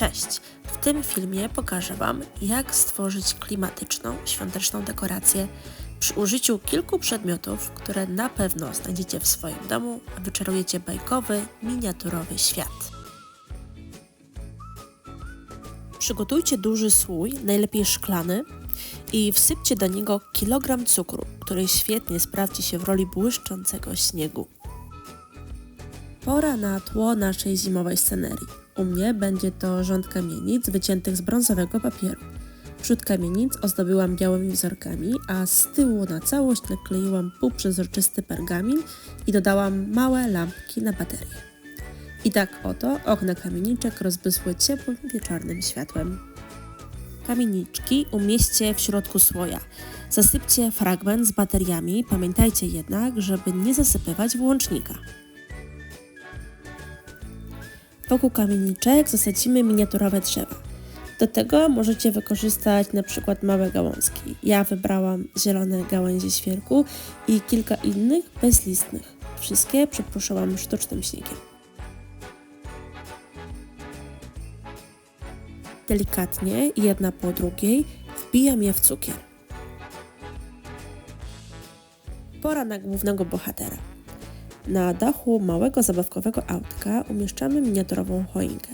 Cześć! W tym filmie pokażę Wam, jak stworzyć klimatyczną, świąteczną dekorację przy użyciu kilku przedmiotów, które na pewno znajdziecie w swoim domu, a wyczarujecie bajkowy, miniaturowy świat. Przygotujcie duży słój, najlepiej szklany, i wsypcie do niego kilogram cukru, który świetnie sprawdzi się w roli błyszczącego śniegu. Pora na tło naszej zimowej scenerii. U mnie będzie to rząd kamienic wyciętych z brązowego papieru. Przód kamienic ozdobiłam białymi wzorkami, a z tyłu na całość nakleiłam półprzezroczysty pergamin i dodałam małe lampki na baterię. I tak oto okna kamieniczek rozbysły ciepłym wieczornym światłem. Kamieniczki umieśćcie w środku słoja. Zasypcie fragment z bateriami, pamiętajcie jednak, żeby nie zasypywać włącznika. Wokół kamieniczek zasadzimy miniaturowe drzewa. Do tego możecie wykorzystać na przykład małe gałązki. Ja wybrałam zielone gałęzie świerku i kilka innych bezlistnych. Wszystkie przeproszyłam sztucznym śniegiem. Delikatnie, jedna po drugiej, wbijam je w cukier. Pora na głównego bohatera. Na dachu małego zabawkowego autka umieszczamy miniaturową choinkę.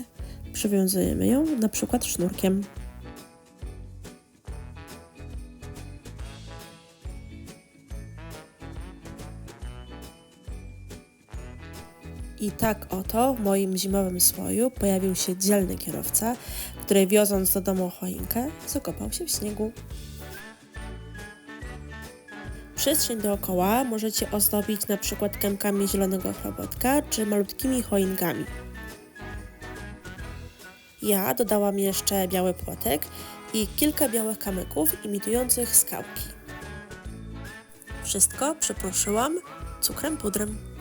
Przywiązujemy ją na przykład sznurkiem. I tak oto w moim zimowym słoju pojawił się dzielny kierowca, który wioząc do domu choinkę, zakopał się w śniegu. Przestrzeń dookoła możecie ozdobić na przykład kępkami zielonego chrobotka czy malutkimi choinkami. Ja dodałam jeszcze biały płotek i kilka białych kamyków imitujących skałki. Wszystko przeproszyłam cukrem pudrem.